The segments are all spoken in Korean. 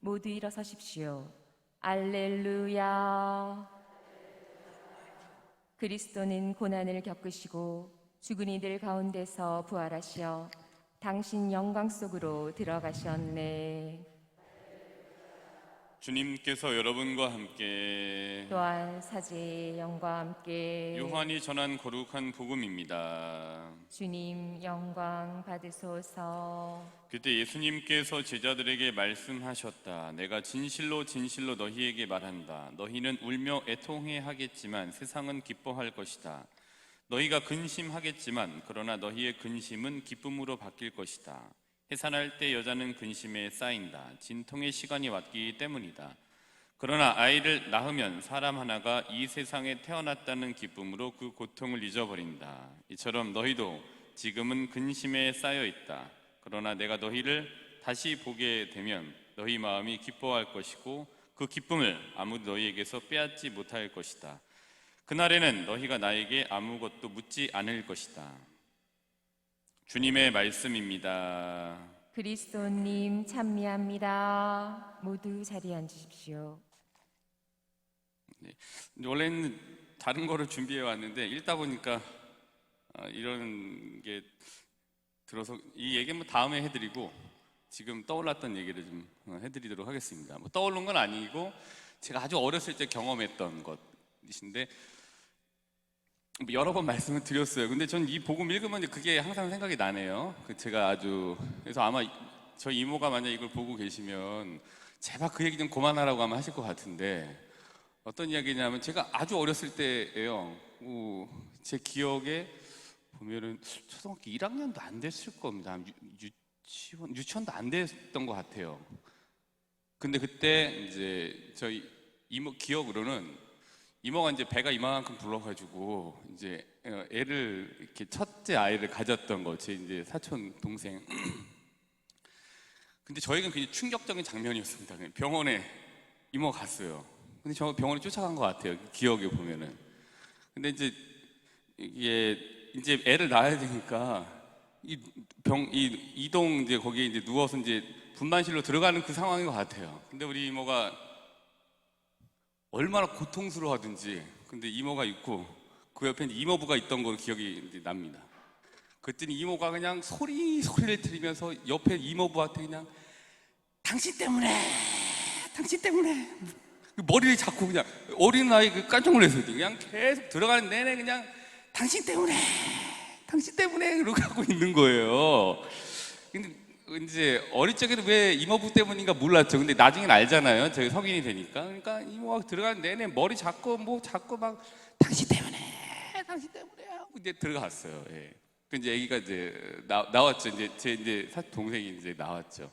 모두 일어서십시오. 알렐루야. 그리스도는 고난을 겪으시고 죽은 이들 가운데서 부활하시어 당신 영광 속으로 들어가셨네. 주님께서 여러분과 함께 또한 사제의 영과 함께 요한이 전한 거룩한 복음입니다. 주님 영광 받으소서. 그때 예수님께서 제자들에게 말씀하셨다. 내가 진실로 진실로 너희에게 말한다. 너희는 울며 애통해 하겠지만 세상은 기뻐할 것이다. 너희가 근심하겠지만 그러나 너희의 근심은 기쁨으로 바뀔 것이다. 해산할 때 여자는 근심에 쌓인다. 진통의 시간이 왔기 때문이다. 그러나 아이를 낳으면 사람 하나가 이 세상에 태어났다는 기쁨으로 그 고통을 잊어버린다. 이처럼 너희도 지금은 근심에 쌓여 있다. 그러나 내가 너희를 다시 보게 되면 너희 마음이 기뻐할 것이고 그 기쁨을 아무도 너희에게서 빼앗지 못할 것이다. 그날에는 너희가 나에게 아무것도 묻지 않을 것이다. 주님의 말씀입니다. 그리스도님 찬미합니다. 모두 자리에 앉으십시오. 원래는 다른 거를 준비해 왔는데 읽다 보니까 아, 이런 게 들어서 이 얘기는 뭐 다음에 해드리고 지금 떠올랐던 얘기를 좀 어, 해드리도록 하겠습니다. 뭐 떠오른 건 아니고 제가 아주 어렸을 때 경험했던 것이신데 뭐 여러 번 말씀을 드렸어요. 근데 전 이 복음 읽으면 그게 항상 생각이 나네요. 그 제가 아주 그래서 아마 저희 이모가 만약 이걸 보고 계시면 제발 그 얘기 좀 그만하라고 하면 하실 것 같은데 어떤 이야기냐면 제가 아주 어렸을 때예요. 오, 제 기억에 보면은 초등학교 1학년도 안 됐을 겁니다. 유, 유치원 유치원도 안 됐던 것 같아요. 근데 그때 이제 저희 이모 기억으로는 이모가 이제 배가 이만큼 불러가지고 이제 어, 애를 이렇게 첫째 아이를 가졌던 거제 이제 사촌 동생. 근데 저에겐 굉장히 충격적인 장면이었습니다. 병원에 이모가 갔어요. 근데 저 병원에 쫓아간 것 같아요. 기억에 보면은. 근데 이제 이게 이제 애를 낳아야 되니까 이 병 이 이동 이제 거기에 이제 누워서 이제 분만실로 들어가는 그 상황인 것 같아요. 근데 우리 이모가 얼마나 고통스러워하든지 근데 이모가 있고 그 옆에 이모부가 있던 걸 기억이 납니다. 그랬더니 이모가 그냥 소리 소리를 들으면서 옆에 이모부한테 그냥 당신 때문에 당신 때문에 머리를 잡고 그냥 어린 아이 그 깜짝 놀랐어요. 그냥 계속 들어가는 내내 그냥 당신 때문에 당신 때문에 그러고 하고 있는 거예요. 근데 이제 어릴 적에는 왜 이모부 때문인가 몰랐죠. 근데 나중엔 알잖아요. 저희 성인이 되니까. 그러니까 이모가 들어가는 내내 머리 잡고 뭐 잡고 막 당신 때문에 당신 때문에 하고 이제 들어갔어요. 예. 그 이제 아기가 이제 나, 나왔죠. 이제 제 이제 사 동생이 이제 나왔죠.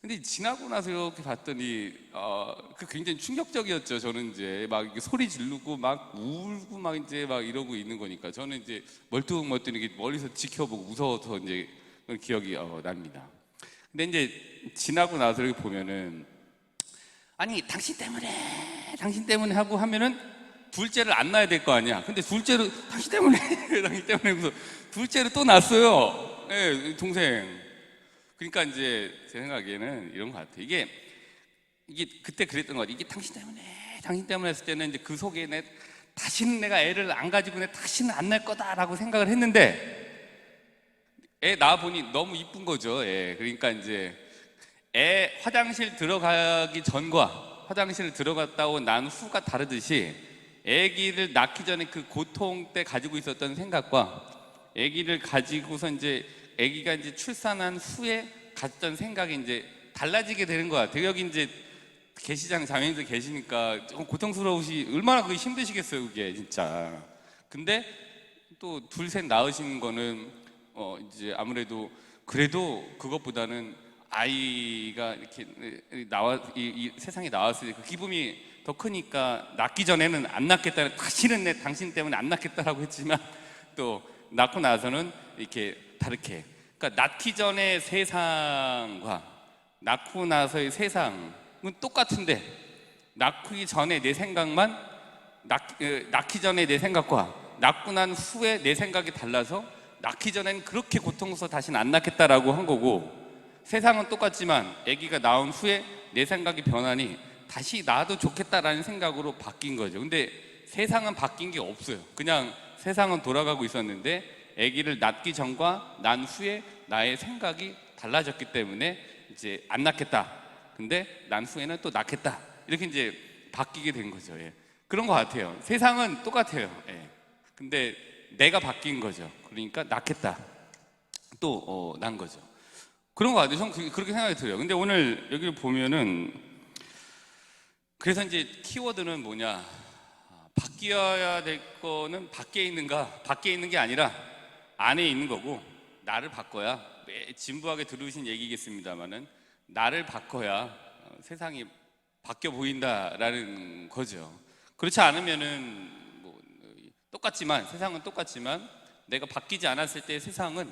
근데 지나고 나서 이렇게 봤더니 어, 그 굉장히 충격적이었죠. 저는 이제 막 소리 지르고 막 울고 막 이제 막 이러고 있는 거니까 저는 이제 멀뚱멀뚱 이렇게 멀리서 지켜보고 무서워서 이제 기억이 어, 납니다. 근데 이제 지나고 나서 이렇게 보면은 아니 당신 때문에 당신 때문에 하고 하면은 둘째를 안 낳아야 될 거 아니야. 근데 둘째를 당신 때문에 당신 때문에 그래서 둘째를 또 낳았어요. 예, 동생. 그러니까 이제 제 생각에는 이런 것 같아요. 이게 이게 그때 그랬던 것 같아요. 이게 당신 때문에 당신 때문에 했을 때는 이제 그 속에 내 다시는 내가 애를 안 가지고 내 다시는 안 낳을 거다라고 생각을 했는데 애 낳아 보니 너무 이쁜 거죠. 예. 그러니까 이제 애 화장실 들어가기 전과 화장실 들어갔다고 난 후가 다르듯이 아기를 낳기 전에 그 고통 때 가지고 있었던 생각과 아기를 가지고서 이제 아기가 이제 출산한 후에 갔던 생각이 이제 달라지게 되는 것 같아요. 여기 이제 계시장 자매님들 계시니까 조금 고통스러우시 얼마나 그게 힘드시겠어요, 그게 진짜. 근데 또 둘 셋 낳으시는 거는 어 이제 아무래도 그래도 그것보다는 아이가 이렇게 나와 이, 이 세상에 나왔을 때 그 기쁨이 더 크니까 낳기 전에는 안 낳겠다 다시는 내 당신 때문에 안 낳겠다라고 했지만 또 낳고 나서는 이렇게 다르게. 그러니까 낳기 전의 세상과 낳고 나서의 세상은 똑같은데 낳기 전에 내 생각만 낳, 에, 낳기 전에 내 생각과 낳고 난 후에 내 생각이 달라서 낳기 전에는 그렇게 고통스러워 다시는 안 낳겠다라고 한 거고 세상은 똑같지만 아기가 나온 후에 내 생각이 변하니 다시 나도 좋겠다라는 생각으로 바뀐 거죠. 근데 세상은 바뀐 게 없어요. 그냥 세상은 돌아가고 있었는데 아기를 낳기 전과 난 후에 나의 생각이 달라졌기 때문에 이제 안 낳겠다. 근데 난 후에는 또 낳겠다. 이렇게 이제 바뀌게 된 거죠. 예. 그런 것 같아요. 세상은 똑같아요. 예. 근데 내가 바뀐 거죠. 그러니까 낳겠다. 또 어, 난 거죠. 그런 것 같아요. 저는 그- 그렇게 생각이 들어요. 근데 오늘 여기 보면은 그래서 이제 키워드는 뭐냐? 아, 바뀌어야 될 거는 밖에 있는가? 밖에 있는 게 아니라 안에 있는 거고 나를 바꿔야 매 진부하게 들으신 얘기겠습니다만은 나를 바꿔야 어, 세상이 바뀌어 보인다라는 거죠. 그렇지 않으면은 똑같지만 세상은 똑같지만 내가 바뀌지 않았을 때 세상은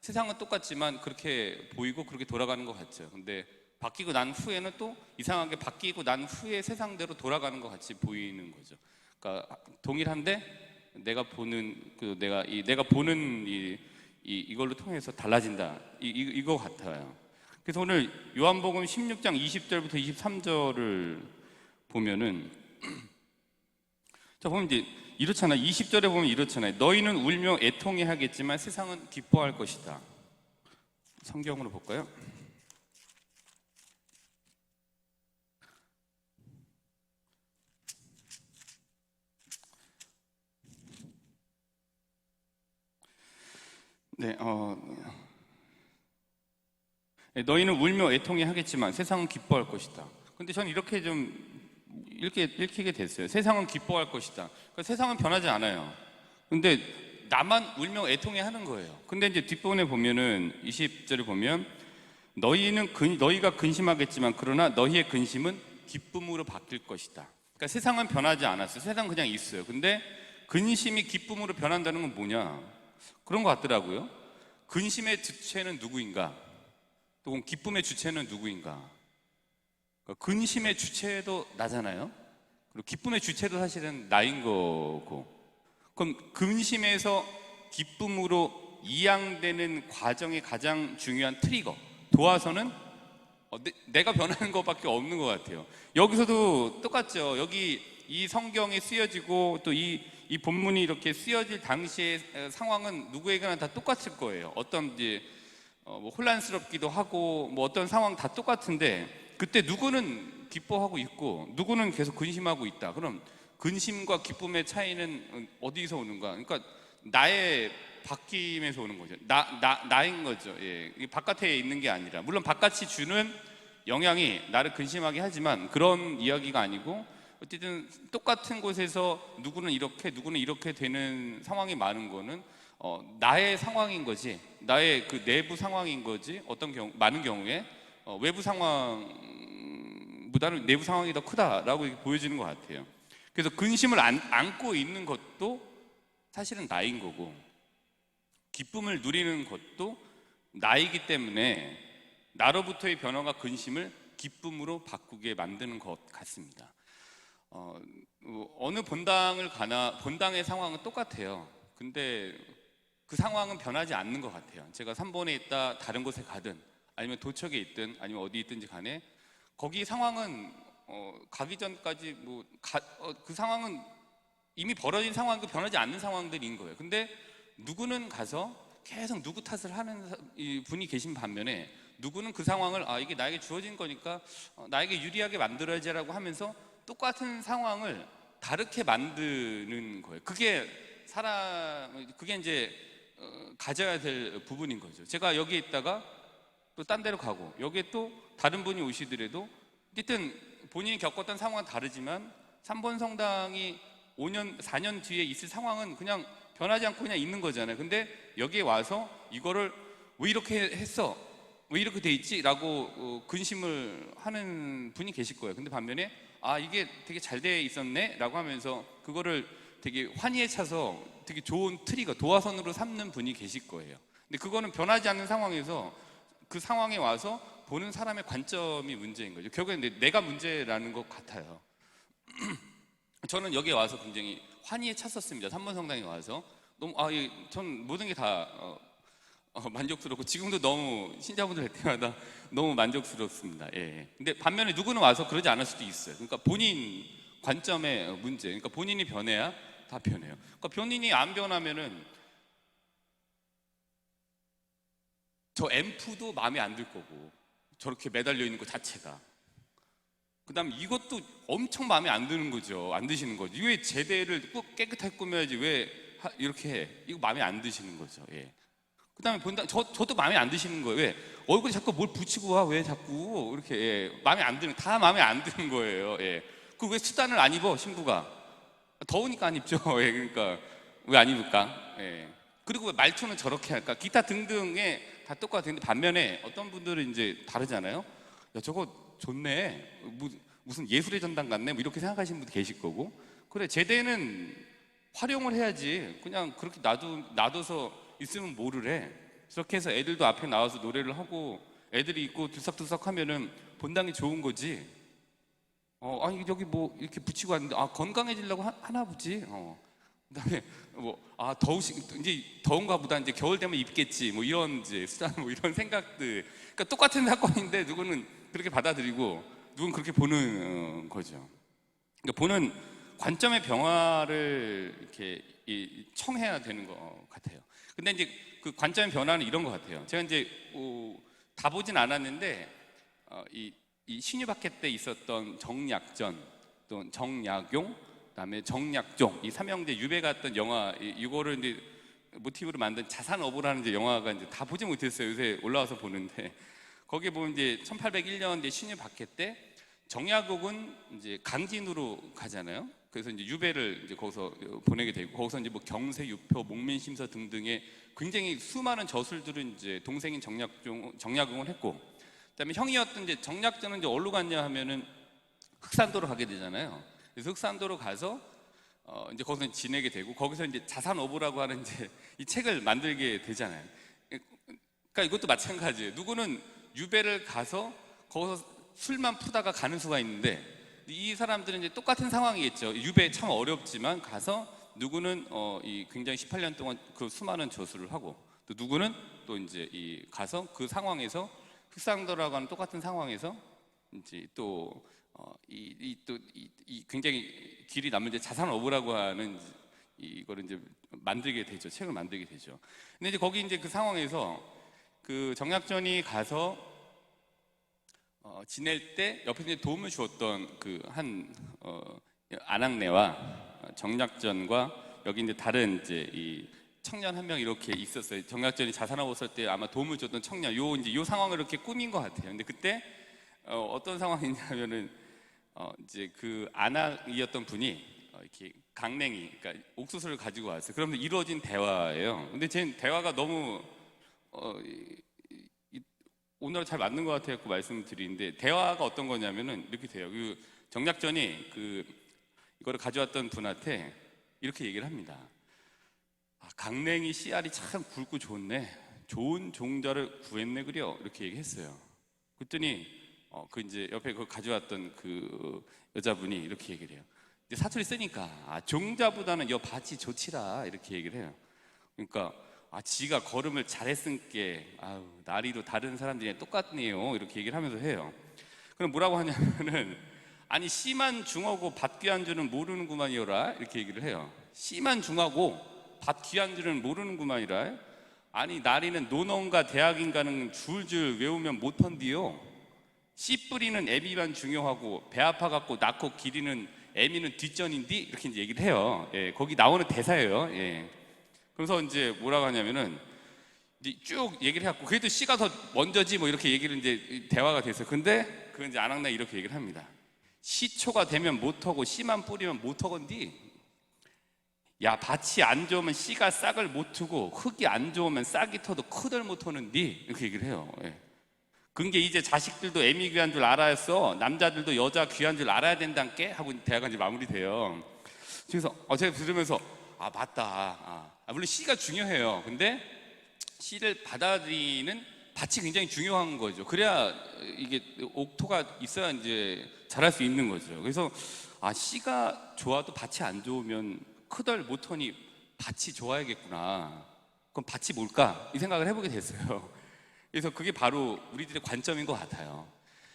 세상은 똑같지만 그렇게 보이고 그렇게 돌아가는 것 같죠. 근데 바뀌고 난 후에는 또 이상하게 바뀌고 난 후에 세상대로 돌아가는 것 같이 보이는 거죠. 그러니까 동일한데 내가 보는 그 내가 이 내가 보는 이, 이 이걸로 통해서 달라진다. 이, 이 이거 같아요. 그래서 오늘 요한복음 16장 20절부터 23절을 보면은 자 보면 이제 이렇잖아. 20절에 보면 이렇잖아요. 너희는 울며 애통해 하겠지만 세상은 기뻐할 것이다. 성경으로 볼까요? 네, 어, 네, 너희는 울며 애통해 하겠지만 세상은 기뻐할 것이다. 근데 저는 이렇게 좀 이렇게 읽히게 됐어요. 세상은 기뻐할 것이다. 그러니까 세상은 변하지 않아요. 근데 나만 울며 애통해 하는 거예요. 근데 이제 뒷부분에 보면은 20절에 보면 너희는 근, 너희가 근심하겠지만 그러나 너희의 근심은 기쁨으로 바뀔 것이다. 그러니까 세상은 변하지 않았어요. 세상은 그냥 있어요. 근데 근심이 기쁨으로 변한다는 건 뭐냐? 그런 것 같더라고요. 근심의 주체는 누구인가? 또 기쁨의 주체는 누구인가? 그러니까 근심의 주체도 나잖아요. 그리고 기쁨의 주체도 사실은 나인 거고. 그럼 근심에서 기쁨으로 이양되는 과정의 가장 중요한 트리거 도와서는 어, 내, 가 변하는 것밖에 없는 것 같아요. 여기서도 똑같죠. 여기 이 성경이 쓰여지고 또이 이 본문이 이렇게 쓰여질 당시의 에, 상황은 누구에게나 다 똑같을 거예요. 어떤 이제 어, 뭐 혼란스럽기도 하고 뭐 어떤 상황 다 똑같은데 그때 누구는 기뻐하고 있고 누구는 계속 근심하고 있다. 그럼 근심과 기쁨의 차이는 어디서 오는가? 그러니까 나의 바뀜에서 오는 거죠. 나, 나, 나인 거죠. 예. 바깥에 있는 게 아니라. 물론 바깥이 주는 영향이 나를 근심하게 하지만 그런 이야기가 아니고 어쨌든 똑같은 곳에서 누구는 이렇게 누구는 이렇게 되는 상황이 많은 거는 어, 나의 상황인 거지 나의 그 내부 상황인 거지 어떤 경우 많은 경우에 어, 외부 상황보다는 내부 상황이 더 크다라고 보여지는 것 같아요. 그래서 근심을 안, 안고 있는 것도 사실은 나인 거고 기쁨을 누리는 것도 나이기 때문에 나로부터의 변화가 근심을 기쁨으로 바꾸게 만드는 것 같습니다. 어, 어느 본당을 가나 본당의 상황은 똑같아요. 근데 그 상황은 변하지 않는 것 같아요. 제가 3번에 있다 다른 곳에 가든 아니면 도척에 있든 아니면 어디 있든지 간에 거기 상황은 어, 가기 전까지 뭐그 상황은 이미 벌어진 상황도 변하지 않는 상황들인 거예요. 근데 누구는 가서 계속 누구 탓을 하는 분이 계신 반면에 누구는 그 상황을 아 이게 나에게 주어진 거니까 어, 나에게 유리하게 만들어야지라고 하면서 똑같은 상황을 다르게 만드는 거예요. 그게 사람 그게 이제 어, 가져야 될 부분인 거죠. 제가 여기 있다가 또 딴 데로 가고 여기에 또 다른 분이 오시더라도 어쨌든 본인이 겪었던 상황은 다르지만 3번 성당이 5년, 4년 뒤에 있을 상황은 그냥 변하지 않고 그냥 있는 거잖아요. 근데 여기에 와서 이거를 왜 이렇게 했어? 왜 이렇게 돼 있지? 라고 어, 근심을 하는 분이 계실 거예요. 근데 반면에 아, 이게 되게 잘 돼 있었네? 라고 하면서 그거를 되게 환희에 차서 되게 좋은 트리거, 도화선으로 삼는 분이 계실 거예요. 근데 그거는 변하지 않는 상황에서 그 상황에 와서 보는 사람의 관점이 문제인 거죠. 결국엔 내- 내가 문제라는 것 같아요. 저는 여기에 와서 굉장히 환희에 찼었습니다. 삼번 성당에 와서 너무 아, 이, 전 모든 게다 어, 어, 만족스럽고 지금도 너무 신자분들 할 때마다 너무 만족스럽습니다. 예, 예. 근데 반면에 누구는 와서 그러지 않을 수도 있어요. 그러니까 본인 관점의 문제. 그러니까 본인이 변해야 다 변해요. 그러니까 본인이 안 변하면은 저 앰프도 마음에 안 들 거고 저렇게 매달려 있는 것 자체가. 그다음 이것도 엄청 마음에 안 드는 거죠. 안 드시는 거죠. 왜 제대를 꼭 깨끗하게 꾸며야지 왜 하- 이렇게 해? 이거 마음에 안 드시는 거죠. 예. 그다음에 본다 저 저도 마음에 안 드시는 거예요. 왜 얼굴에 자꾸 뭘 붙이고 와? 왜 자꾸 이렇게 예. 마음에 안 드는 다 마음에 안 드는 거예요. 예. 그 왜 수단을 안 입어 신부가 더우니까 안 입죠. 예. 그러니까 왜 안 입을까? 예. 그리고 왜 말투는 저렇게 할까? 기타 등등에 다 똑같은데 반면에 어떤 분들은 이제 다르잖아요. 야 저거 좋네. 무- 무슨 예술의 전당 같네. 뭐 이렇게 생각하시는 분도 계실 거고. 그래 제대는 활용을 해야지. 그냥 그렇게 놔두 놔둬서 있으면 뭐를 해. 그렇게 해서 애들도 앞에 나와서 노래를 하고 애들이 있고 들썩들썩 하면은 본당이 좋은 거지. 어, 아니 여기 뭐 이렇게 붙이고 왔는데 아 건강해지려고 하, 하나 보지. 어. 그다음에 뭐아 더우시 이제 더운가 보다 이제 겨울 되면 입겠지. 뭐 이런 이제 수단 뭐 이런 생각들. 그러니까 똑같은 사건인데 누구는 그렇게 받아들이고 누군 그렇게 보는 어, 거죠. 그러니까 보는 관점의 변화를 이렇게 이- 청해야 되는 것 같아요. 근데 이제 그 관점의 변화는 이런 것 같아요. 제가 이제 어, 다 보진 않았는데 어, 이, 이 신유박해 때 있었던 정약전 또 정약용 그다음에 정약종 이 삼형제 유배 갔던 영화 이, 이거를 이제 모티브로 만든 자산어부라는 이제 영화가 이제 다 보지 못했어요. 요새 올라와서 보는데 거기에 보면 이제 1801년 이제 신유 박해 때 정약옥은 이제 강진으로 가잖아요. 그래서 이제 유배를 이제 거기서 보내게 되고 거기서 이제 뭐 경세, 유표, 목민 심서 등등의 굉장히 수많은 저술들은 이제 동생인 정약종, 정약용을 했고, 그다음에 형이었던 이제 정약전은 이제 어디로 갔냐 하면은 흑산도로 가게 되잖아요. 흑산도로 가서 어 이제 거기서 지내게 되고 거기서 이제 자산 어부라고 하는 이제 이 책을 만들게 되잖아요. 그러니까 이것도 마찬가지예요. 누구는 유배를 가서 거기서 술만 푸다가 가는 수가 있는데 이 사람들은 이제 똑같은 상황이겠죠. 유배 참 어렵지만 가서 누구는 어, 이 굉장히 18년 동안 그 수많은 저수를 하고 또 누구는 또 이제 이 가서 그 상황에서 흑상도라고 하는 똑같은 상황에서 이제 또 어, 이, 이, 또, 이, 이 굉장히 길이 남은 이제 자산 어부라고 하는 이거를 이제 만들게 되죠. 책을 만들게 되죠. 근데 이제 거기 이제 그 상황에서 그 정약전이 가서 어, 지낼 때 옆에 이제 도움을 주었던 그한 어, 안학내와 정약전과 여기 이제 다른 이제 이 청년 한 명 이렇게 있었어요. 정약전이 자산하고 있을 때 아마 도움을 줬던 청년 요 이제 요 상황을 이렇게 꾸민 것 같아요. 근데 그때 어, 어떤 상황이냐면은 어, 이제 그 안학이었던 분이 어, 이렇게 강냉이 그러니까 옥수수를 가지고 왔어요. 그러면 이루어진 대화예요. 근데 제 대화가 너무 어, 오늘 잘 맞는 것 같아요. 그 말씀드리는데 대화가 어떤 거냐면은 이렇게 돼요. 그 정약전이 그 이거를 가져왔던 분한테 이렇게 얘기를 합니다. 아, 강냉이 씨알이 참 굵고 좋네. 좋은 종자를 구했네 그려 이렇게 얘기했어요. 그랬더니 어, 그 이제 옆에 그 가져왔던 그 여자분이 이렇게 얘기를 해요. 이제 사투리 쓰니까 아, 종자보다는 여 밭이 좋지라 이렇게 얘기를 해요. 그러니까 아 지가 걸음을 잘했으니까 아유 나리도 다른 사람들이 똑같네요 이렇게 얘기를 하면서 해요. 그럼 뭐라고 하냐면은 아니 씨만 중하고 밭 귀한 줄은 모르는구만이어라 이렇게 얘기를 해요. 씨만 중하고 밭 귀한 줄은 모르는구만이라. 아니 나리는 논어인가 대학인가는 줄줄 외우면 못한디요. 씨 뿌리는 애비만 중요하고 배 아파 갖고 낳고 기리는 애미는 뒷전인디 이렇게 이제 얘기를 해요. 예, 거기 나오는 대사예요. 예. 그래서 이제 뭐라고 하냐면은 이제 쭉 얘기를 해갖고 그래도 씨가 더 먼저지 뭐 이렇게 얘기를 이제 대화가 됐어요. 근데 그 이제 안학나 이렇게 얘기를 합니다. 시초가 되면 못하고 씨만 뿌리면 못하건디. 야 밭이 안 좋으면 씨가 싹을 못 트고 흙이 안 좋으면 싹이 터도 크들 못하는디 이렇게 얘기를 해요. 예. 그게 이제 자식들도 애미 귀한 줄 알아야어 남자들도 여자 귀한 줄 알아야 된다께 하고 대화가 이제 마무리돼요. 그래서 어, 제가 들으면서 아 맞다. 아, 아, 물론 씨가 중요해요. 근데 씨를 받아들이는 밭이 굉장히 중요한 거죠. 그래야 이게 옥토가 있어야 이제 자랄 수 있는 거죠. 그래서 아 씨가 좋아도 밭이 안 좋으면 크덜 못하니 밭이 좋아야겠구나. 그럼 밭이 뭘까? 이 생각을 해보게 됐어요. 그래서 그게 바로 우리들의 관점인 것 같아요.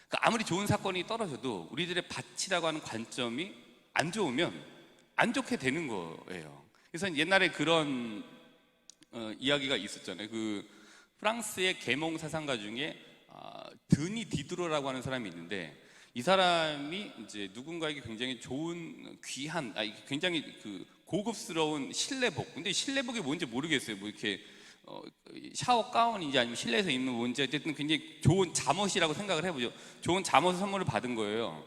그러니까 아무리 좋은 사건이 떨어져도 우리들의 밭이라고 하는 관점이 안 좋으면 안 좋게 되는 거예요. 그래서 옛날에 그런 어, 이야기가 있었잖아요. 그 프랑스의 계몽 사상가 중에 아, 드니 디드로라고 하는 사람이 있는데 이 사람이 이제 누군가에게 굉장히 좋은 귀한, 아, 굉장히 그 고급스러운 실내복. 근데 실내복이 뭔지 모르겠어요. 뭐 이렇게 어, 샤워 가운인지 아니면 실내에서 입는 뭔지 어쨌든 굉장히 좋은 잠옷이라고 생각을 해보죠. 좋은 잠옷 선물을 받은 거예요.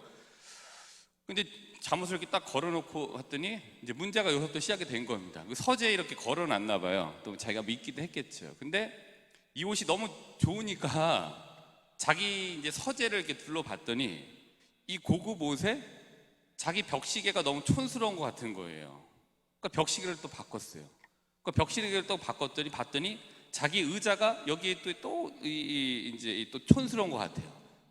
근데 잠옷을 이렇게 딱 걸어놓고 했더니 이제 문제가 여기서부터 시작이 된 겁니다. 그 서재에 이렇게 걸어놨나 봐요. 또 자기가 믿기도 했겠죠. 근데 이 옷이 너무 좋으니까 자기 이제 서재를 이렇게 둘러봤더니 이 고급 옷에 자기 벽시계가 너무 촌스러운 것 같은 거예요. 그러니까 벽시계를 또 바꿨어요. 그 벽시계를 또 바꿨더니 봤더니 자기 의자가 여기에 또, 또 이제 이또 촌스러운 것 같아요.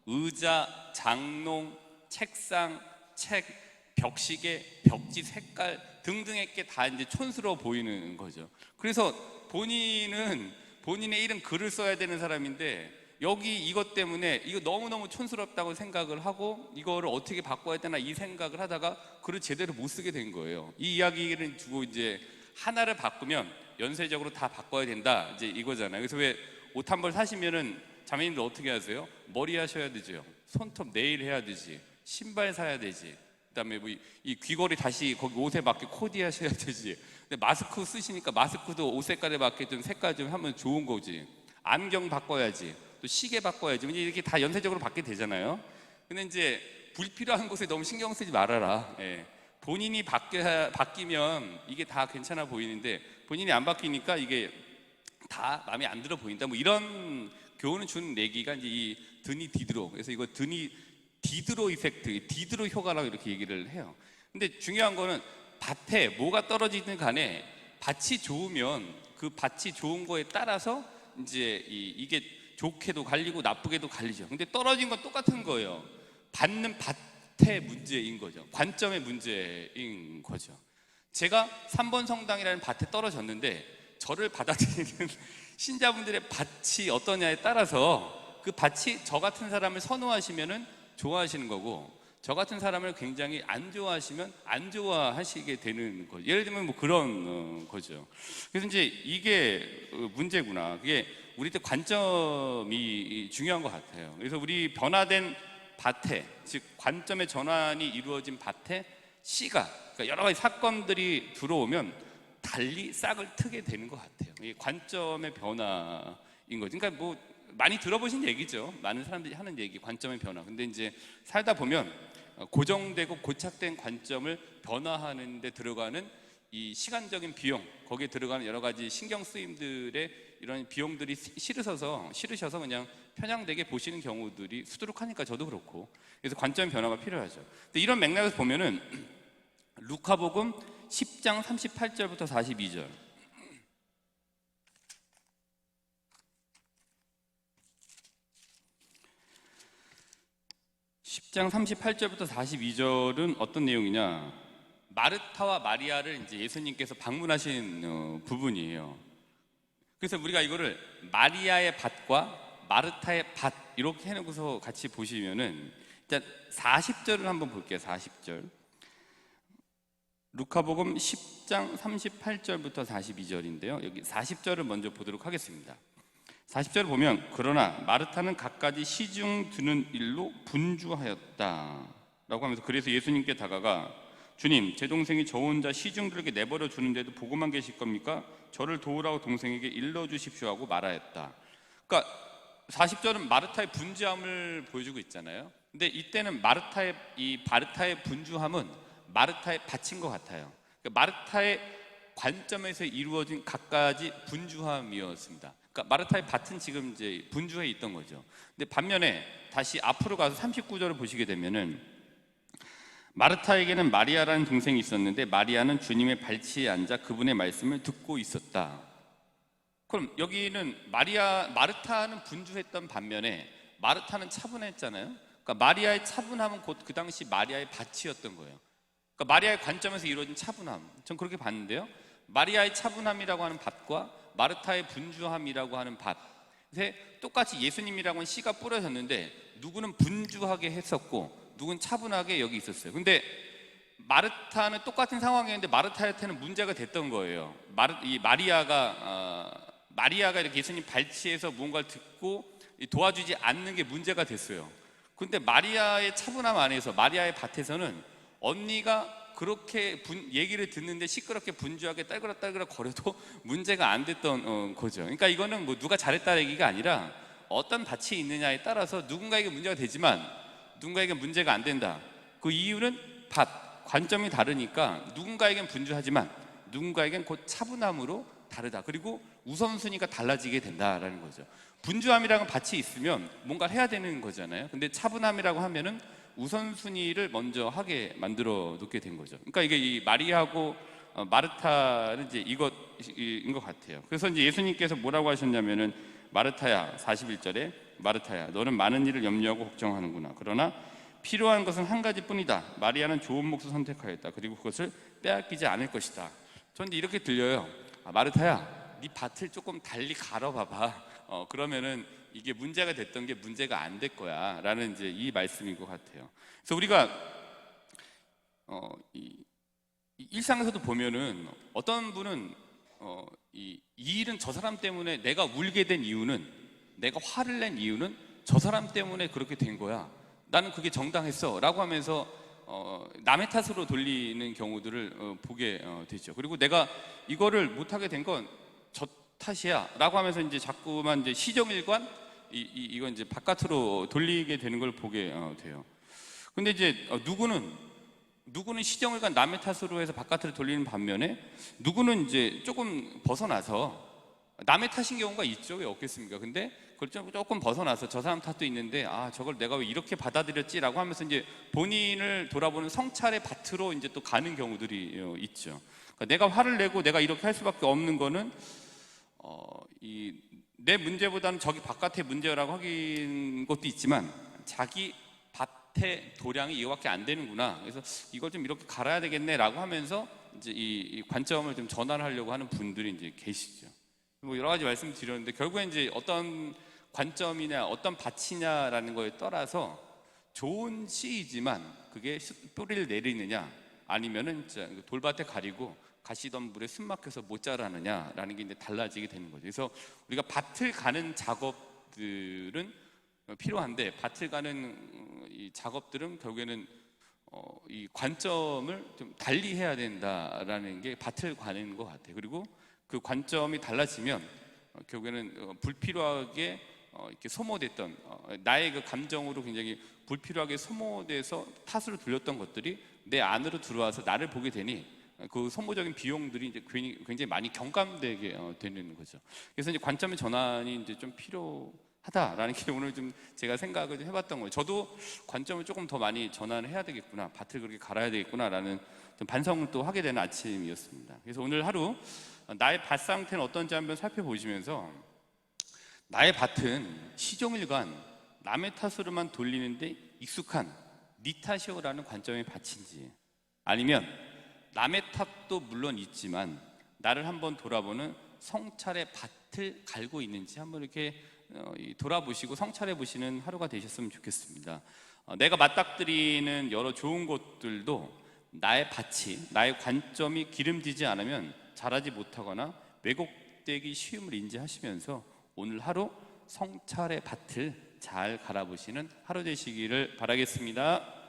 의자, 장롱, 책상, 책, 벽시계, 벽지 색깔 등등의 게 다 이제 촌스러워 보이는 거죠. 그래서 본인은 본인의 이름 글을 써야 되는 사람인데 여기 이것 때문에 이거 너무너무 촌스럽다고 생각을 하고 이거를 어떻게 바꿔야 되나 이 생각을 하다가 글을 제대로 못 쓰게 된 거예요. 이 이야기를 두고 이제 하나를 바꾸면 연쇄적으로 다 바꿔야 된다. 이제 이거잖아요. 그래서 왜 옷 한 벌 사시면은 자매님들 어떻게 하세요? 머리 하셔야 되죠. 손톱 네일 해야 되지. 신발 사야 되지. 그다음에 뭐 이 귀걸이 다시 거기 옷에 맞게 코디하셔야 되지. 근데 마스크 쓰시니까 마스크도 옷 색깔에 맞게 좀 색깔 좀 하면 좋은 거지. 안경 바꿔야지. 또 시계 바꿔야지. 이제 이렇게 다 연쇄적으로 바뀌게 되잖아요. 근데 이제 불필요한 곳에 너무 신경 쓰지 말아라. 예. 본인이 바뀌어, 바뀌면 이게 다 괜찮아 보이는데 본인이 안 바뀌니까 이게 다 마음에 안 들어 보인다. 뭐 이런 교훈을 준 얘기가 이제 이 드니 디드로. 그래서 이거 드니 디드로 이펙트, 디드로 효과라고 이렇게 얘기를 해요. 근데 중요한 거는 밭에 뭐가 떨어지든 간에 밭이 좋으면 그 밭이 좋은 거에 따라서 이제 이, 이게 좋게도 갈리고 나쁘게도 갈리죠. 근데 떨어진 건 똑같은 거예요. 받는 밭 의 문제인 거죠. 관점의 문제인 거죠. 제가 3번 성당이라는 밭에 떨어졌는데 저를 받아들이는 신자분들의 밭이 어떠냐에 따라서 그 밭이 저 같은 사람을 선호하시면은 좋아하시는 거고 저 같은 사람을 굉장히 안 좋아하시면 안 좋아하시게 되는 거죠. 예를 들면 뭐 그런 어, 거죠. 그래서 이제 이게 어, 문제구나. 그게 우리 때 관점이 중요한 것 같아요. 그래서 우리 변화된 밭에 즉 관점의 전환이 이루어진 밭에 씨가 그러니까 여러 가지 사건들이 들어오면 달리 싹을 트게 되는 것 같아요. 이게 관점의 변화인 거죠. 그러니까 뭐 많이 들어보신 얘기죠. 많은 사람들이 하는 얘기, 관점의 변화. 근데 이제 살다 보면 어, 고정되고 고착된 관점을 변화하는 데 들어가는 이 시간적인 비용, 거기에 들어가는 여러 가지 신경 쓰임들의 이런 비용들이 시- 싫으셔서 싫으셔서 그냥 편향되게 보시는 경우들이 수두룩하니까 저도 그렇고 그래서 관점 변화가 필요하죠. 근데 이런 맥락에서 보면은 루카복음 10장 38절부터 42절. (10장 38절부터 42절은 어떤 내용이냐 마르타와 마리아를 이제 예수님께서 방문하신 어, 부분이에요 그래서 우리가 이거를 마리아의 밭과 마르타의 밭 이렇게 해놓고서 같이 보시면은 일단 40절을 한번 볼게요 40절 루카복음 10장 38절부터 42절인데요. 여기 40절을 먼저 보도록 하겠습니다. 40절을 보면 그러나 마르타는 갖가지 시중 드는 일로 분주하였다. 라고 하면서 그래서 예수님께 다가가 주님, 제 동생이 저 혼자 시중들에게 내버려 주는데도 보고만 계실 겁니까? 저를 도우라고 동생에게 일러 주십시오 하고 말하였다. 그러니까 40절은 마르타의 분주함을 보여주고 있잖아요. 근데 이때는 마르타의 이 바르타의 분주함은 마르타의 밭인 것 같아요. 그러니까 마르타의 관점에서 이루어진 갖가지 분주함이었습니다. 그러니까 마르타의 밭은 지금 이제 분주해 있던 거죠. 근데 반면에 다시 앞으로 가서 39절을 보시게 되면은 마르타에게는 마리아라는 동생이 있었는데 마리아는 주님의 발치에 앉아 그분의 말씀을 듣고 있었다. 그럼 여기는 마리아 마르타는 분주했던 반면에 마르타는 차분했잖아요. 그러니까 마리아의 차분함은 곧 그 당시 마리아의 밭이었던 거예요. 그러니까 마리아의 관점에서 이루어진 차분함. 전 그렇게 봤는데요. 마리아의 차분함이라고 하는 밭과 마르타의 분주함이라고 하는 밭. 똑같이 예수님이라고는 씨가 뿌려졌는데 누구는 분주하게 했었고 누구는 차분하게 여기 있었어요. 근데 마르타는 똑같은 상황이었는데 마르타한테는 문제가 됐던 거예요. 마르, 이 마리아가 어, 마리아가 이렇게 예수님 발치에서 무언가를 듣고 이 도와주지 않는 게 문제가 됐어요. 근데 마리아의 차분함 안에서 마리아의 밭에서는 언니가 그렇게 분, 얘기를 듣는데 시끄럽게 분주하게 딸그락딸그락 거려도 문제가 안 됐던 어, 거죠. 그러니까 이거는 뭐 누가 잘했다 얘기가 아니라 어떤 밭이 있느냐에 따라서 누군가에게 문제가 되지만 누군가에게 문제가 안 된다. 그 이유는 밭 관점이 다르니까 누군가에겐 분주하지만 누군가에겐 곧 차분함으로 다르다. 그리고 우선순위가 달라지게 된다라는 거죠. 분주함이라는 밭이 있으면 뭔가 해야 되는 거잖아요. 근데 차분함이라고 하면은 우선순위를 먼저 하게 만들어 놓게 된 거죠. 그러니까 이게 이 마리아하고 어, 마르타는 이제 이것인 것 같아요. 그래서 이제 예수님께서 뭐라고 하셨냐면은 마르타야 41절에 마르타야 너는 많은 일을 염려하고 걱정하는구나. 그러나 필요한 것은 한 가지뿐이다. 마리아는 좋은 몫을 선택하였다. 그리고 그것을 빼앗기지 않을 것이다. 저는 이렇게 들려요. 아, 마르타야, 네 밭을 조금 달리 갈아봐봐. 어, 그러면은 이게 문제가 됐던 게 문제가 안 될 거야 라는 이제 이 말씀인 것 같아요. 그래서 우리가 어, 이, 이 일상에서도 보면은 어떤 분은 어, 이, 이 일은 저 사람 때문에 내가 울게 된 이유는 내가 화를 낸 이유는 저 사람 때문에 그렇게 된 거야. 나는 그게 정당했어 라고 하면서 어, 남의 탓으로 돌리는 경우들을 어, 보게 어, 되죠. 그리고 내가 이거를 못하게 된 건 저 탓이야 라고 하면서 이제 자꾸만 이제 시정일관 이, 이, 이건 이제 바깥으로 돌리게 되는 걸 보게 어, 돼요. 근데 이제 어, 누구는 누구는 시정일관 남의 탓으로 해서 바깥으로 돌리는 반면에 누구는 이제 조금 벗어나서 남의 탓인 경우가 있죠. 왜 없겠습니까? 근데 그걸 좀- 조금 벗어나서 저 사람 탓도 있는데 아 저걸 내가 왜 이렇게 받아들였지라고 하면서 이제 본인을 돌아보는 성찰의 밭으로 이제 또 가는 경우들이 어, 있죠. 그러니까 내가 화를 내고 내가 이렇게 할 수밖에 없는 거는 어, 이 내 문제보다는 저기 바깥의 문제라고 하긴 것도 있지만 자기 밭의 도량이 이거밖에 안 되는구나. 그래서 이걸 좀 이렇게 갈아야 되겠네라고 하면서 이제 이, 이 관점을 좀 전환하려고 하는 분들이 이제 계시죠. 뭐 여러 가지 말씀 드렸는데 결국엔 이제 어떤 관점이냐 어떤 밭이냐라는 거에 따라서 좋은 씨이지만 그게 씨- 뿌리를 내리느냐 아니면은 진짜 돌밭에 가리고 가시던 물에 숨 막혀서 못 자라느냐라는 게 이제 달라지게 되는 거죠. 그래서 우리가 밭을 가는 작업들은 필요한데 밭을 가는 작업들은 결국에는 어, 이 관점을 좀 달리 해야 된다라는 게 밭을 가는 것 같아요. 그리고 그 관점이 달라지면 어, 결국에는 어, 불필요하게 어, 이렇게 소모됐던 어, 나의 그 감정으로 굉장히 불필요하게 소모돼서 탓으로 돌렸던 것들이 내 안으로 들어와서 나를 보게 되니 그 소모적인 비용들이 이제 굉장히 많이 경감되게 어, 되는 거죠. 그래서 이제 관점의 전환이 이제 좀 필요 하다라는 게 오늘 좀 제가 생각을 좀 해봤던 거예요. 저도 관점을 조금 더 많이 전환을 해야 되겠구나, 밭을 그렇게 갈아야 되겠구나라는 좀 반성을 또 하게 되는 아침이었습니다. 그래서 오늘 하루 나의 밭 상태는 어떤지 한번 살펴보시면서 나의 밭은 시종일관 남의 탓으로만 돌리는데 익숙한 네 탓이오라는 관점의 밭인지 아니면 남의 탓도 물론 있지만 나를 한번 돌아보는 성찰의 밭을 갈고 있는지 한번 이렇게 돌아보시고 성찰해 보시는 하루가 되셨으면 좋겠습니다. 어, 내가 맞닥뜨리는 여러 좋은 것들도 나의 밭이 나의 관점이 기름지지 않으면 자라지 못하거나 왜곡되기 쉬움을 인지하시면서 오늘 하루 성찰의 밭을 잘 갈아보시는 하루 되시기를 바라겠습니다.